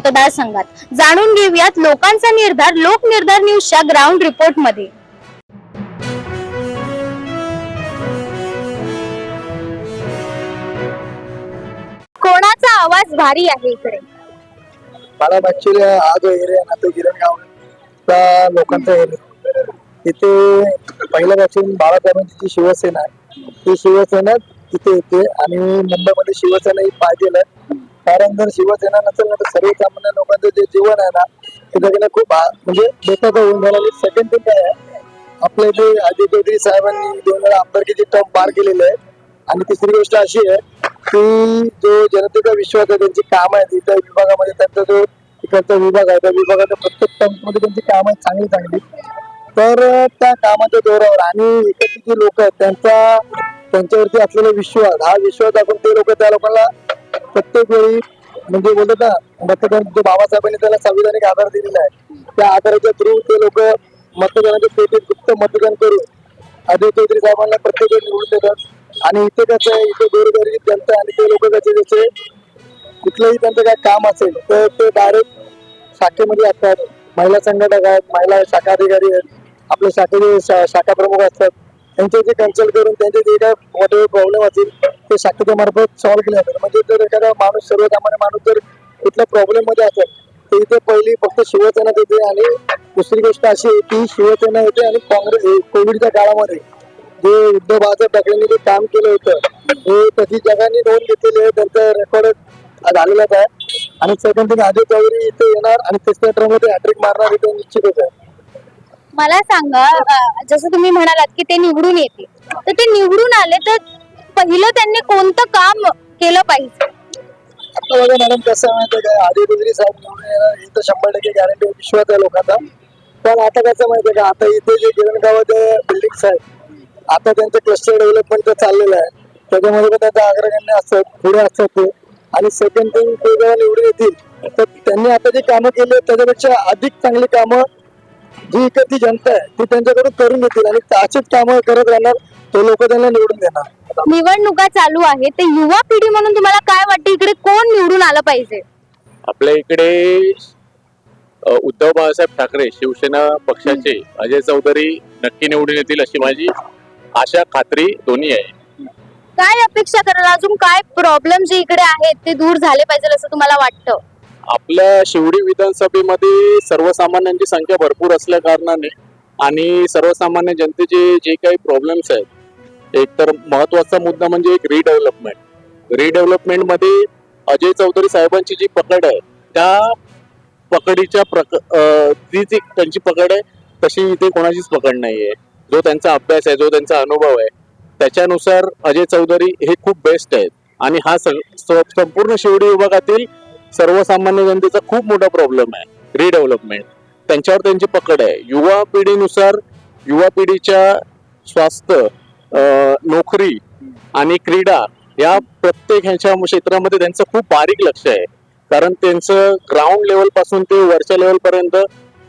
मतदारसंघात जाणून घेऊयात लोकांचा निर्धार लोकनिर्धार न्यूजच्या ग्राउंड रिपोर्टमध्ये. कोणाचा आवाज भारी आहे इकडे? मला ऍक्च्युली हा जो एरिया ना तो गिरणगाव त्या लोकांचा एरिया तिथे पहिल्यापासून बाळासाहेबांची जी शिवसेना आहे ती शिवसेना तिथे येते आणि मुंबईमध्ये शिवसेना ही पाहिजे कारण जर शिवसेना नसेल ना तर सर्वसामान्य लोकांचं जे जीवन आहे ना ते जगणं खूप म्हणजे बेताचं होऊन झालं सेकंड थिंग काय आहे. आपले जे अजय चौधरी साहेबांनी दोन वेळा आमदारकीची टॉप पार केलेली आहे. आणि तिसरी गोष्ट अशी आहे की जो जनतेचा विश्वास आहे त्यांची काम आहेत इतर विभागामध्ये त्यांचा जो इकडचा विभाग आहे त्या विभागाच्या प्रत्येक टर्ममध्ये त्यांची काम आहेत चांगली चांगली. तर अं, त्या कामाच्या जोरावर आणि इकडची जी लोक आहेत त्यांचा त्यांच्यावरती असलेला विश्वास हा विश्वास आपण ते लोक त्या लोकांना प्रत्येक वेळी म्हणजे बोलत ना मतदान जो बाबासाहेबांनी त्याला संविधानिक आधार दिलेला आहे त्या आधाराच्या थ्रू ते लोक मतदानाच्या पेटीत गुप्त मतदान करून अजय चौधरी साहेबांना प्रत्येक वेळी निवडून देतात. आणि इथे कसं आहे इथे गोरगरीब जनता आणि ते लोक कसे जसे कुठलंही त्यांचं काय काम असेल तर ते डायरेक्ट शाखेमध्ये असतात. महिला संघटक आहेत महिला शाखा अधिकारी आहेत आपले शाखेचे शा- शाखा प्रमुख असतात. त्यांच्याशी कन्सल्ट करून त्यांचे जे काय मोठे प्रॉब्लेम असतील ते शाखेच्या मार्फत सॉल्व्ह केले जातात. म्हणजे जर एखादा माणूस सर्वसामान्य माणूस जर कुठल्या प्रॉब्लेममध्ये असेल तर इथे पहिली फक्त शिवसेना येते आणि दुसरी गोष्ट अशी आहे की शिवसेना येते आणि काँग्रेस कोविडच्या काळामध्ये जे उद्धव बाळासाहेब ठाकरेंनी जे काम केलं होतं हे तशी जगाने नोंद घेतलेली आहे. त्यांचं रेकॉर्ड झालेलाच आहे. आणि सेकंड थिंग अजय चौधरी इथे येणार आणि तिसऱ्या टर्म हॅट्रिक मारणार इथे निश्चितच आहे. मला सांगा जसं तुम्ही म्हणालात की ते निवडून येते तर ते निवडून आले तर पहिलं त्यांनी कोणतं काम केलं पाहिजे? आता बघा मॅडम कसं आहे माहितीये का? साहेब निवडून येणार तर शंभर टक्के गॅरंटी विश्वास आहे लोकांचा पण आता कसं माहितीये का? आता इथे जे गिरणगावात बिल्डिंग्स आहेत आता त्यांचं क्लस्टर डेव्हलपमेंट चाललेलं आहे. त्याच्यामध्ये पण त्यांचा अग्रगण्य असतात पुढे असतात ते. आणि सेकंड थिंग ते जेव्हा निवडून येतील तर त्यांनी आता जी कामं केली आहेत त्याच्यापेक्षा अधिक चांगली कामं जी इकडची जनता आहे ती त्यांच्याकडून करून घेतील आणि अशीच कामं करत राहणार तो लोक त्यांना निवडून देणार. निवडणुका चालू आहे ते युवा पिढी म्हणून तुम्हाला काय वाटतं इकडे कोण निवडून आलं पाहिजे? आपल्या इकडे अ, उद्धव बाळासाहेब ठाकरे शिवसेना पक्षाचे अजय चौधरी नक्की निवडून येतील अशी माझी आशा खात्री दोन्ही आहे. काय अपेक्षा कराल? अजून काय प्रॉब्लेम जे इकडे आहेत ते दूर झाले पाहिजे असं तुम्हाला वाटतं? आपल्या शिवडी विधानसभेमध्ये सर्वसामान्यांची संख्या भरपूर असल्या कारणाने आणि सर्वसामान्य जनतेचे जे काही प्रॉब्लेम्स आहेत एक तर महत्त्वाचा मुद्दा म्हणजे एक रिडेव्हलपमेंट रिडेव्हलपमेंटमध्ये अजय चौधरी साहेबांची जी पकड आहे त्या पकडीच्या प्रक ती जी त्यांची पकड आहे तशी इथे कोणाचीच पकड नाही आहे जो त्यांचा अभ्यास आहे जो त्यांचा अनुभव आहे त्याच्यानुसार अजय चौधरी हे खूप बेस्ट आहेत. आणि हा संपूर्ण शिवडी विभागातील सर्वसामान्य जनतेचा खूप मोठा प्रॉब्लेम आहे. रिडेव्हलपमेंट त्यांच्यावर त्यांची पकड आहे. युवा पिढीनुसार युवा पिढीच्या स्वास्थ्य नोकरी आणि क्रीडा या प्रत्येक ह्याच्या क्षेत्रामध्ये त्यांचं खूप बारीक लक्ष आहे. कारण त्यांचं ग्राउंड लेवलपासून ते वरच्या लेवल पर्यंत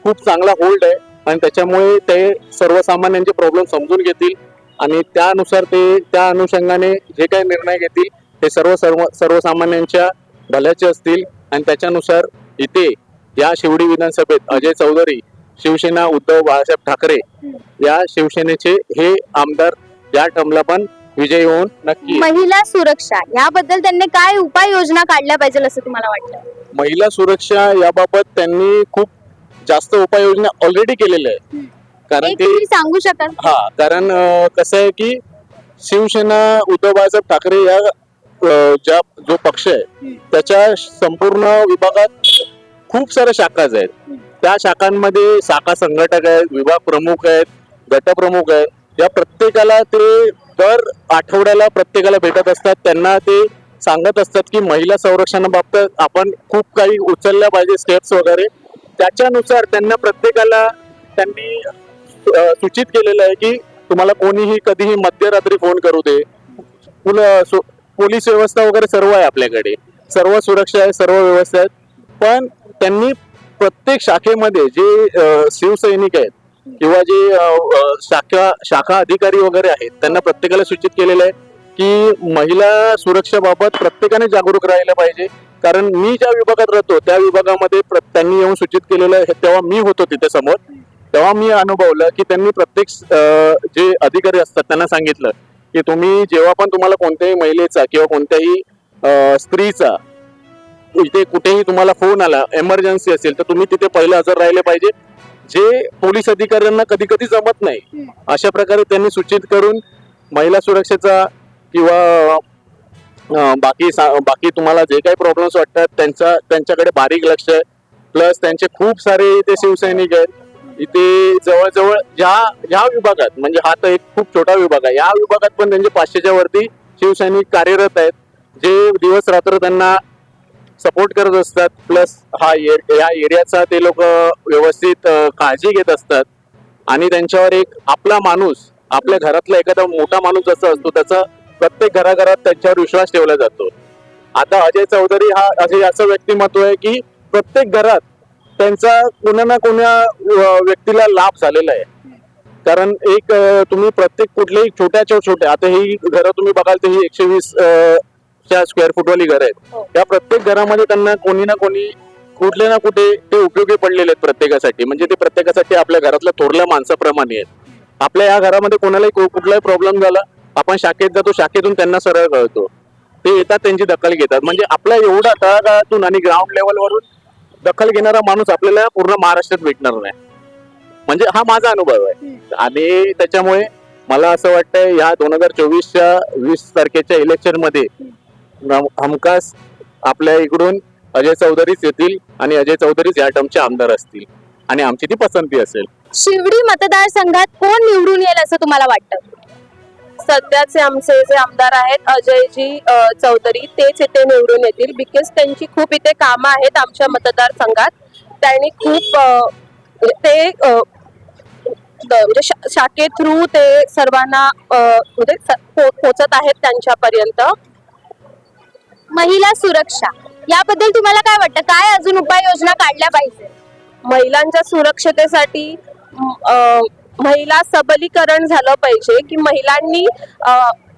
खूप चांगला होल्ड आहे आणि त्याच्यामुळे ते सर्वसामान्यांचे प्रॉब्लेम समजून घेतील आणि त्यानुसार ते त्या अनुषंगाने जे काही निर्णय घेतील ते सर्व सर्व सर्वसामान्यांच्या भल्याचे असतील आणि त्याच्यानुसार इथे या शिवडी विधानसभेत अजय चौधरी शिवसेना उद्धव बाळासाहेब ठाकरे या शिवसेनेचे हे आमदार या टर्मला पण विजयी होऊन नक्की महिला सुरक्षा याबद्दल त्यांनी काय उपाययोजना काढल्या पाहिजे असं तुम्हाला वाटतं? महिला सुरक्षा याबाबत त्यांनी खूप जास्त उपाययोजना ऑलरेडी केलेल्या आहेत. कारण ते सांगू शकाल? हा कारण कसं आहे की शिवसेना उद्धव बाळासाहेब ठाकरे या ज्या जो पक्ष आहे त्याच्या संपूर्ण विभागात खूप साऱ्या शाखाच आहेत. त्या शाखांमध्ये शाखा संघटक आहेत विभाग प्रमुख आहेत गटप्रमुख आहेत. या प्रत्येकाला ते दर आठवड्याला प्रत्येकाला भेटत असतात. त्यांना ते सांगत असतात की महिला संरक्षणाबाबत आपण खूप काही उचलल्या पाहिजे स्टेप्स वगैरे. त्याच्यानुसार त्यांना प्रत्येकाला त्यांनी सूचित केलेलं आहे की तुम्हाला कोणीही कधीही मध्यरात्री फोन करू दे. पोलीस व्यवस्था वगैरे सर्व आहे आपल्याकडे. सर्व सुरक्षा आहे सर्व व्यवस्था आहेत. पण त्यांनी प्रत्येक शाखेमध्ये जे शिवसैनिक आहेत किंवा जे शाखा शाखा अधिकारी वगैरे आहेत त्यांना प्रत्येकाला सूचित केलेलं आहे की महिला सुरक्षेबाबत प्रत्येकाने जागरूक राहिलं पाहिजे. कारण मी ज्या विभागात राहतो त्या विभागामध्ये प्र- त्यांनी येऊन सूचित केलेलं आहे तेव्हा मी होतो तिथे समोर. तेव्हा मी अनुभवलं की त्यांनी प्रत्येक जे अधिकारी असतात त्यांना सांगितलं की तुम्ही जेव्हा पण तुम्हाला कोणत्याही महिलेचा किंवा कोणत्याही स्त्रीचा इथे कुठेही तुम्हाला फोन आला एमर्जन्सी असेल तर तुम्ही तिथे पहिले हजर राहिले पाहिजे. जे पोलीस अधिकाऱ्यांना कधी कधी जमत नाही अशा प्रकारे त्यांनी सूचित करून महिला सुरक्षेचा किंवा बाकी बाकी तुम्हाला जे काही प्रॉब्लेम्स वाटतात त्यांचा त्यांच्याकडे बारीक लक्ष आहे. प्लस त्यांचे खूप सारे इथे शिवसैनिक आहेत. इथे जवळजवळ ज्या ह्या विभागात म्हणजे हा तर एक खूप छोटा विभाग आहे. या विभागात पण त्यांचे पाचशेच्या वरती शिवसैनिक कार्यरत आहेत जे दिवस रात्र त्यांना सपोर्ट करत असतात. प्लस हा ए- या एरियाचा ते लोक व्यवस्थित काळजी घेत असतात. आणि त्यांच्यावर एक आपला माणूस आपल्या घरातला एखादा मोठा माणूस जसा असतो त्याचा प्रत्येक घराघरात त्यांच्यावर विश्वास ठेवला जातो. आता अजय चौधरी हा असे असं व्यक्तिमत्व आहे की प्रत्येक घरात त्यांचा कोणा ना कोण्या अं, व्यक्तीला लाभ झालेला आहे. कारण एक तुम्ही प्रत्येक कुठल्याही छोट्या छोट्या आता ही घरं तुम्ही बघाल तर ही एकशे वीस च्या स्क्वेअर फुटवाली घर आहेत. हो. त्या प्रत्येक घरामध्ये त्यांना कोणी ना कोणी कुठले ना कुठे ते उपयोगी पडलेले आहेत प्रत्येकासाठी. म्हणजे ते प्रत्येकासाठी आपल्या घरातल्या थोरल्या माणसाप्रमाणे आहेत. आपल्या या घरामध्ये कोणालाही कुठलाही प्रॉब्लेम झाला आपण शाखेत जातो शाखेतून त्यांना सरळ कळतो. ते येतात त्यांची दखल घेतात. म्हणजे आपल्या एवढा तळागाळातून आणि ग्राउंड लेवलवरून दखल घेणारा माणूस आपल्याला पूर्ण महाराष्ट्रात भेटणार नाही. म्हणजे हा माझा अनुभव आहे. आणि त्याच्यामुळे मला असं वाटतंय या दोन हजार चोवीसच्या वीस तारखेच्या इलेक्शनमध्ये हमखास आपल्या इकडून अजय चौधरीच येतील आणि अजय चौधरीच या टर्मचे आमदार असतील. आणि आमची ती पसंती असेल. शिवडी मतदारसंघात कोण निवडून येईल असं तुम्हाला वाटतं? सध्याचे आमचे जे आमदार आहेत अजयजी चौधरी तेच इथे निवडून येतील. बिकॉज त्यांची खूप इथे कामं आहेत आमच्या मतदारसंघात. त्यांनी खूप म्हणजे ते म्हणजे शाखे थ्रू ते सर्वांना म्हणजे स- पो- पोहोचत आहेत त्यांच्यापर्यंत. महिला सुरक्षा. याबद्दल तुम्हाला काय वाटतं? काय अजून उपाययोजना काढल्या पाहिजे? महिलांच्या सुरक्षतेसाठी महिला सबलीकरण झालं पाहिजे की महिलांनी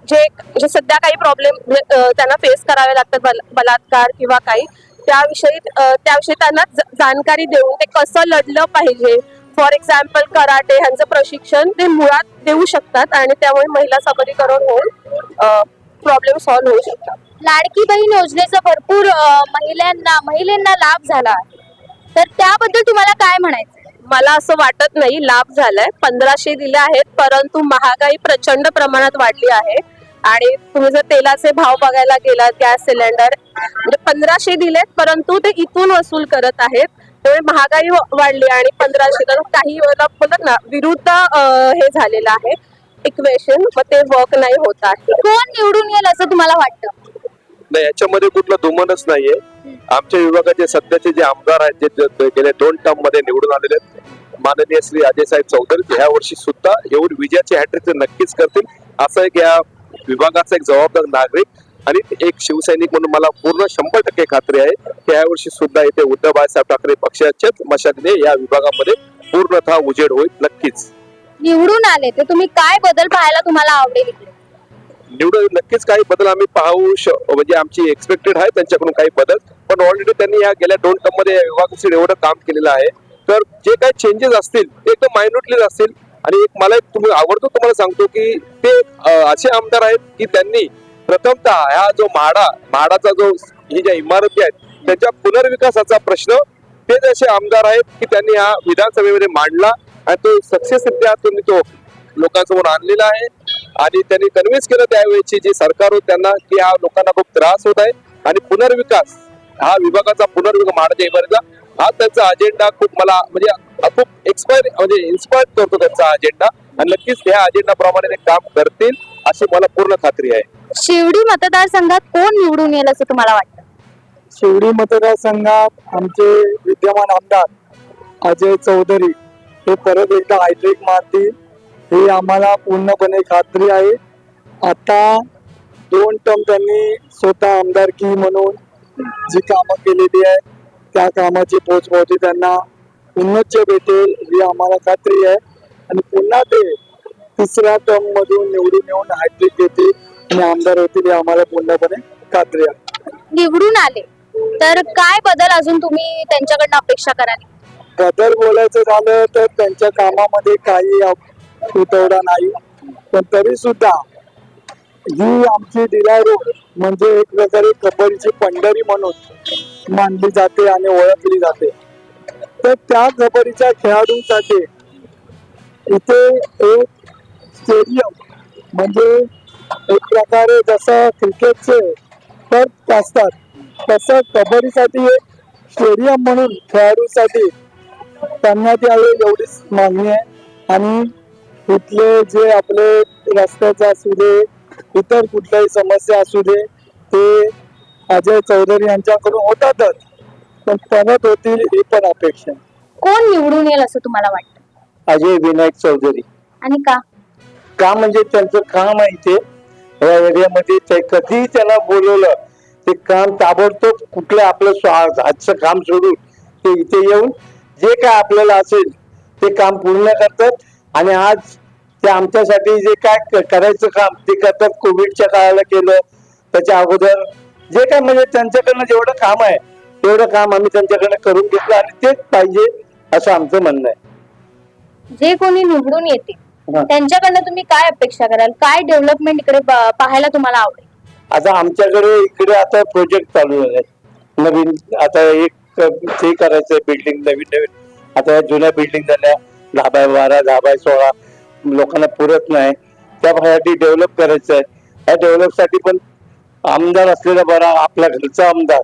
जे जे सध्या काही प्रॉब्लेम त्यांना फेस करावे लागतात बलात्कार किंवा काही त्याविषयी त्याविषयी त्यांना जाणकारी देऊन ते कसं लढलं पाहिजे. फॉर एक्झाम्पल कराटे ह्यांचं प्रशिक्षण ते मुळात देऊ शकतात आणि त्यामुळे महिला सबलीकरण होऊन प्रॉब्लेम सॉल्व्ह होऊ शकतात. लाडकी बहीण योजनेचा भरपूर महिलांना महिलांना लाभ झाला आहे. तर त्याबद्दल तुम्हाला काय म्हणायचं मला असं वाटत नाही लाभ झालाय. पंधराशे दिले आहेत परंतु महागाई प्रचंड प्रमाणात वाढली आहे. आणि तुम्ही जर तेलाचे भाव बघायला गेलात गॅस सिलेंडर म्हणजे पंधराशे दिलेत परंतु ते इथून वसूल करत आहेत. त्यामुळे महागाई वाढली आणि पंधराशे तर काही वेळेला बोलत ना विरुद्ध हे झालेलं आहे. इक्वेशन मग ते वर्क नाही होत आहे. कोण निवडून येईल असं तुम्हाला वाटतं? नाही याच्यामध्ये कुठलं दुमनच नाहीये आमच्या विभागाचे सध्याचे जे आमदार आहेत जे गेल्या दोन टर्ममध्ये निवडून आलेले आहेत माननीय श्री अजय साहेब चौधरी ह्या वर्षी सुद्धा येऊन विजयाची हॅट्रिक नक्कीच करतील असं एक या विभागाचा एक जबाबदार नागरिक आणि एक शिवसैनिक म्हणून मला पूर्ण शंभर टक्के खात्री आहे की या वर्षी सुद्धा इथे उद्धव बाळासाहेब ठाकरे पक्षाच्याच मशालीने या विभागामध्ये पूर्णतः उजेड होईल नक्कीच निवडून आले ते तुम्ही काय बदल पाहायला तुम्हाला आवडेल इकडे? निवडून नक्कीच काही बदल आम्ही पाहू श म्हणजे आमची एक्सपेक्टेड आहे त्यांच्याकडून काही बदल. पण ऑलरेडी त्यांनी या गेल्या दोन टर्ममध्ये एवढं काम केलेलं आहे. तर जे काही चेंजेस असतील ते एकदम मायन्युटली असतील. आणि एक मला एक तुम्ही आवडतो तुम्हाला सांगतो की ते असे आमदार आहेत की त्यांनी प्रथमतः हा जो म्हाडा म्हाडाचा जो ही ज्या इमारती आहेत त्याच्या पुनर्विकासाचा प्रश्न ते असे आमदार आहेत की त्यांनी हा विधानसभेमध्ये मांडला. आणि तो सक्सेसरित्या तुम्ही तो लोकांसमोर आणलेला आहे. आणि त्यांनी कन्व्हिन्स केलं त्यावेळेची जी सरकार होती त्यांना की हा लोकांना खूप त्रास होत आहे आणि पुनर्विकास हा विभागाचा पुनर्विकास महाराजा इमारतीचा हा त्यांचा अजेंडा खूप मला म्हणजे खूप एक्सपायर म्हणजे इन्स्पायर करतो त्यांचा अजेंडा आणि नक्कीच ह्या अजेंडा प्रमाणे ते काम करतील अशी मला पूर्ण खात्री आहे. शिवडी मतदारसंघात कोण निवडून येईल असं तुम्हाला वाटतं? शिवडी मतदारसंघात आमचे विद्यमान आमदार अजय चौधरी हे परत एकदा हायड्रिक मारतील. ही आम्हाला पूर्णपणे खात्री आहे. आता दोन टर्म त्यांनी स्वतः आमदारकी म्हणून जी कामं केलेली आहे त्या कामाची पोचपावती त्यांना उन्नत भेटेल ही आम्हाला खात्री आहे. आणि पुन्हा ते तिसऱ्या टर्म मधून निवडून येऊन हायड्रिक घेतील आणि आमदार होतील ही आम्हाला पूर्णपणे खात्री आहे. निवडून आले. तर काय बदल अजून तुम्ही त्यांच्याकडनं अपेक्षा कराल? बदल बोलायचं झालं तर त्यांच्या कामामध्ये काही तुटवडा नाही. पण तरी सुद्धा ही आमची डिलाय रोड म्हणजे एक प्रकारे कबड्डीची पंढरी म्हणून मानली जाते आणि ओळखली जाते. तर त्या कबड्डीच्या खेळाडूंसाठी इथे एक स्टेडियम म्हणजे एक प्रकारे जसं क्रिकेटचे टर्फ असतात तसं कबड्डीसाठी एक स्टेडियम म्हणून खेळाडूसाठी त्यांना द्यावे एवढीच मागणी आहे. आणि इथले जे आपले रस्त्याचं असू दे इतर कुठल्याही समस्या असू दे ते अजय चौधरी यांच्याकडून होतातच. पण परत होतील ही पण अपेक्षा. कोण निवडून येईल असं तुम्हाला वाटतं? अजय विनायक चौधरी. आणि का? का म्हणजे त्यांचं काम आहे इथे या एरियामध्ये ते कधीही त्यांना बोलवलं ते काम ताबडतोब कुठलं आपलं स्वा- आजचं काम सोडून ते इथे येऊन जे काय आपल्याला असेल ते काम पूर्ण करतात. आणि आज ते आमच्यासाठी जे काय करायचं काम ते करतात. कोविडच्या काळाला केलं त्याच्या अगोदर जे काय म्हणजे त्यांच्याकडनं जेवढं काम आहे तेवढं काम आम्ही त्यांच्याकडनं करून घेतलं आणि तेच पाहिजे असं आमचं म्हणणं आहे. जे कोणी निवडून येतील. त्यांच्याकडनं तुम्ही काय अपेक्षा कराल? काय डेव्हलपमेंट इकडे पाहायला तुम्हाला आवडेल? आता आमच्याकडे इकडे आता प्रोजेक्ट चालू झाले. नवीन आता एक ते करायचंय बिल्डिंग नवीन नवीन. आता जुन्या बिल्डिंग झाल्या. दहा बाय बारा दहा बाय सोळा लोकांना पुरत नाही. त्यासाठी डेव्हलप करायचं आहे या डेव्हलपसाठी पण आमदार असलेला बरा आपला घरचा आमदार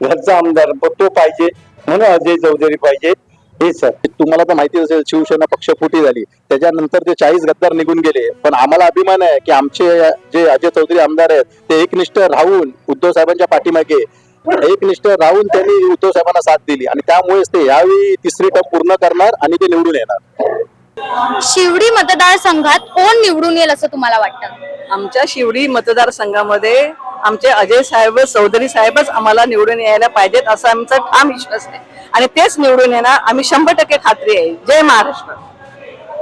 घरचा आमदार तो पाहिजे म्हणून अजय चौधरी पाहिजे. हे सर. तुम्हाला तर माहिती असेल शिवसेना पक्षफुटी झाली. त्याच्यानंतर ते चाळीस गद्दार निघून गेले. पण आम्हाला अभिमान आहे की आमचे जे अजय चौधरी आमदार आहेत ते एकनिष्ठ राहून उद्धव साहेबांच्या पाठीमागे एकनिष्ठ राहून त्यांनी उद्धव साहेबांना साथ दिली. आणि त्यामुळेच ते यावेळी तिसरी टर्म पूर्ण करणार आणि ते निवडून येणार. शिवडी मतदारसंघात कोण निवडून येईल असं तुम्हाला वाटतं? आमच्या शिवडी मतदारसंघामध्ये आमचे अजय साहेब चौधरी साहेबच आम्हाला निवडून यायला पाहिजेत असा आमचा ठाम विश्वास आहे. आणि तेच निवडून येणार आम्ही शंभर टक्के खात्री आहे. जय महाराष्ट्र.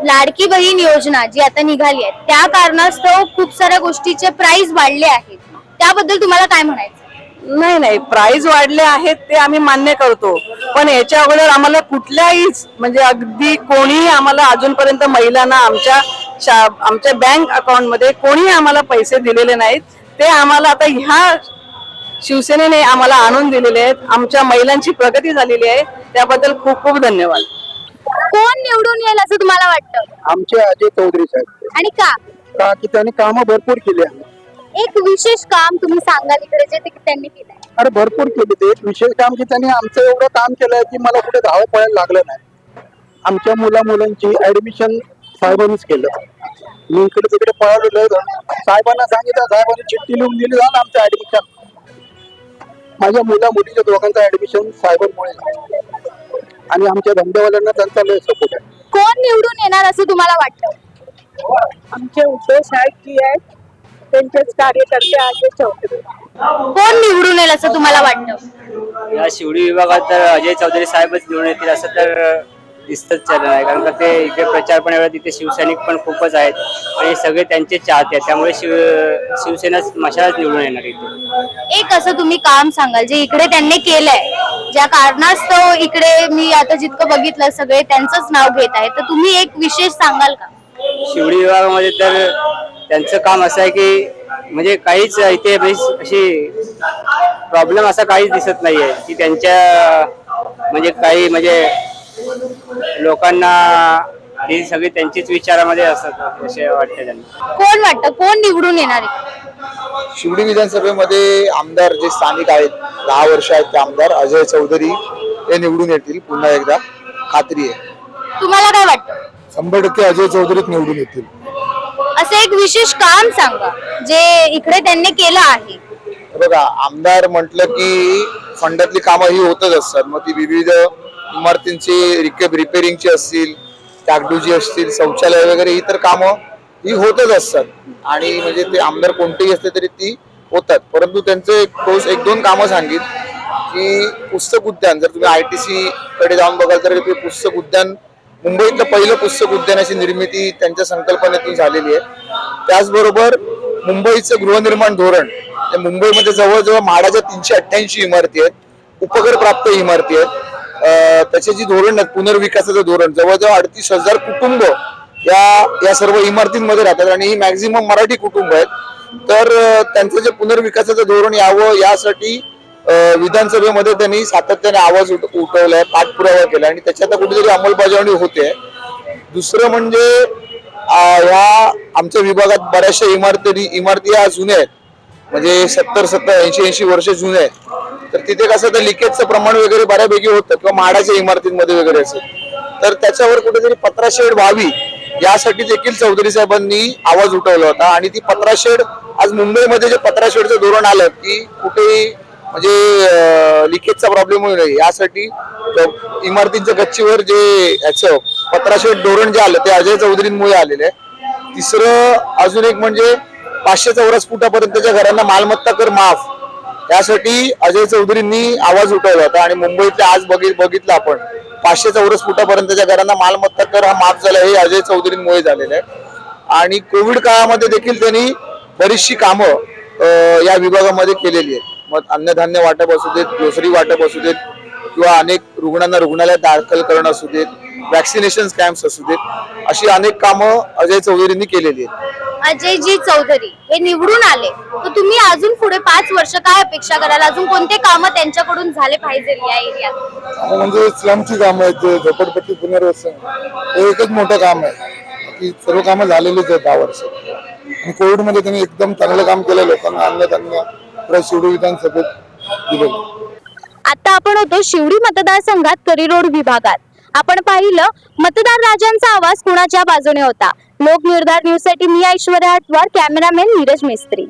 लाडकी बहीण योजना जी आता निघाली आहे त्या कारणास्तव खूप साऱ्या गोष्टीचे प्राइस वाढले आहेत. त्याबद्दल तुम्हाला काय म्हणायचं? नाही नाही. प्राइस वाढले आहेत ते आम्ही मान्य करतो. पण याच्या अगोदर आम्हाला कुठल्याहीच म्हणजे अगदी कोणीही आम्हाला अजूनपर्यंत महिलांना आमच्या आमच्या बँक अकाउंटमध्ये कोणीही आम्हाला पैसे दिलेले नाहीत. ते आम्हाला आता ह्या शिवसेनेने आम्हाला आणून दिलेले आहेत. आमच्या महिलांची प्रगती झालेली आहे. त्याबद्दल खूप खूप धन्यवाद. कोण निवडून येईल असं तुम्हाला वाटतं? आमचे अजय चौधरी साहेब. आणि का? का की त्यांनी कामं भरपूर केली आहे. एक विशेष काम तुम्ही सांगाल इकडे जे ते त्यांनी केलंय. अरे भरपूर केले ते. एक विशेष काम की त्यांनी आमचं एवढं काम केलंय की मला कुठे धाव पळायला लागलं नाही. आमच्या मुला मुलांची ऍडमिशन साहेबांनीच केलं. मी इकडे तिकडे पळालेलो आहे. साहेबांना सांगितलं साहेबांनी चिठ्ठी लिहून दिली झालं आमचं ऍडमिशन माझ्या मुला मुलीच्या दोघांचं ऍडमिशन साहेबांमुळे झालं. आणि आमच्या धंदेवाल्यांना त्यांचा लय सपोर्ट आहे. कोण निवडून येणार असं तुम्हाला वाटतं? आमचे उद्धव साहेब जी आहेत त्यांचेच कार्यकर्ते अजय चौधरी. कोण निवडून येईल असं तुम्हाला वाटतं? या शिवडी विभागात तर अजय चौधरी साहेबच निवडून येतील असं तर दिसतच चाललं नाही कारण का ते इकडे प्रचार पण एवढा तिथे शिवसैनिक पण खूपच आहेत. आणि सगळे त्यांचे चाहते आहेत. त्यामुळे शिव शिवसेना मशालच निवडून येणार इथे. एक असं तुम्ही काम सांगाल जे इकडे त्यांनी केलंय ज्या कारणास्तव इकडे मी आता जितकं बघितलं सगळे त्यांचंच नाव घेत आहे तर तुम्ही एक विशेष सांगाल का? शिवडी विभागामध्ये तर त्यांचं काम असं आहे की म्हणजे काहीच इथे अशी प्रॉब्लेम असा काहीच दिसत नाहीये की त्यांच्या म्हणजे काही म्हणजे लोकांना ही सगळी त्यांचीच विचारामध्ये असतात असे वाटते त्यांना. कोण वाटतं? कोण निवडून येणार आहे? शिवडी विधानसभेमध्ये आमदार जे स्थानिक आहेत दहा वर्ष आहेत ते आमदार अजय चौधरी हे निवडून येतील पुन्हा एकदा. खात्री आहे. तुम्हाला काय वाटतं? शंभर टक्के अजय चौधरीच निवडून येतील. असं एक विशेष काम सांगा जे इकडे त्यांनी केलं आहे. बघा आमदार म्हटलं की फंडातली कामं ही होतच असतात. मग ती विविध इमारतींची रिके रिपेरिंगची असतील डागडुजी असतील शौचालय वगैरे ही तर कामं ही होतच असतात. आणि म्हणजे ते आमदार कोणतेही असले तरी ती होतात. परंतु त्यांचे एक ठोस एक दोन कामं सांगित की पुस्तक उद्यान. जर तुम्ही आय टी सी कडे जाऊन बघाल तर ते पुस्तक उद्यान मुंबईतलं पहिलं पुस्तक उद्यानाची निर्मिती त्यांच्या संकल्पनेतून झालेली आहे. त्याचबरोबर मुंबईचं गृहनिर्माण धोरण मुंबईमध्ये जवळजवळ म्हाडाच्या तीनशे अठ्ठ्याऐंशी इमारती आहेत उपकर प्राप्त इमारती आहेत. त्याचे जी धोरण आहेत पुनर्विकासाचं धोरण जवळजवळ अडतीस हजार कुटुंब या या सर्व इमारतींमध्ये राहतात आणि ही मॅक्झिमम मराठी कुटुंब आहेत. तर त्यांचं जे पुनर्विकासाचं धोरण यावं यासाठी विधानसभेमध्ये त्यांनी सातत्याने आवाज उठ उठवलाय पाठपुरावा केला आणि त्याची आता कुठेतरी अंमलबजावणी होते. दुसरं म्हणजे ह्या आमच्या विभागात बऱ्याचशा इमारती इमारती ह्या जुन्या आहेत. म्हणजे सत्तर सत्तर ऐंशी ऐंशी वर्ष जुने आहेत. तर तिथे कसं तर लिकेजचं प्रमाण वगैरे बऱ्यापैकी होतं किंवा माडाच्या इमारतींमध्ये वगैरे असेल तर त्याच्यावर कुठेतरी पत्राशेड व्हावी यासाठी देखील चौधरी साहेबांनी आवाज उठवला होता. आणि ती पत्राशेड आज मुंबईमध्ये जे पत्राशेडचं धोरण आलं की कुठेही म्हणजे लिकेजचा प्रॉब्लेम होऊ नये यासाठी इमारतींच्या गच्चीवर जे याचं पत्राशेड धोरण जे आलं ते अजय चौधरींमुळे आलेलं आहे. तिसरं अजून एक म्हणजे पाचशे चौरस फुटापर्यंतच्या घरांना मालमत्ता कर माफ. यासाठी अजय चौधरींनी आवाज उठवला होता आणि मुंबईतल्या आज बघित बघितलं आपण पाचशे चौरस फुटापर्यंतच्या घरांना मालमत्ता कर हा माफ झाला हे अजय चौधरींमुळे झालेलं आहे. आणि कोविड काळामध्ये देखील त्यांनी बरीचशी कामं या विभागामध्ये केलेली आहेत. मग अन्नधान्य वाटप असू देत ग्रोसरी वाटप असू देत किंवा अनेक रुग्णांना रुग्णालयात दाखल करणं असू देत वॅक्सिनेशन कॅम्प्स असू देत अशी अनेक कामं अजय चौधरींनी केलेली आहेत. अजयजी चौधरी हे निवडून आले. तर तुम्ही अजून पुढे पाच वर्ष काय अपेक्षा कराल? अजून कोणते कामं त्यांच्याकडून झाले पाहिजे या एरियात? कामं म्हणजे स्लमची कामं आहेत जे झोपडपट्टी पुनर्वसन हे एकच मोठं काम आहे. की सर्व कामं झालेलीच आहेत दहा वर्ष. आणि कोविडमध्ये त्यांनी एकदम चांगलं काम केलं लोकांना अन्नधान्य शिवडी विधानसभेत दिलेलं आता आपण होतो शिवडी मतदारसंघात करिरोड विभागात. आपण पाहिलं मतदार राजांचा आवाज कुणाच्या बाजूने होता? लोक निर्धार न्यूजसाठी मी ऐश्वर्या हटवार कॅमेरामॅन नीरज मिस्त्री.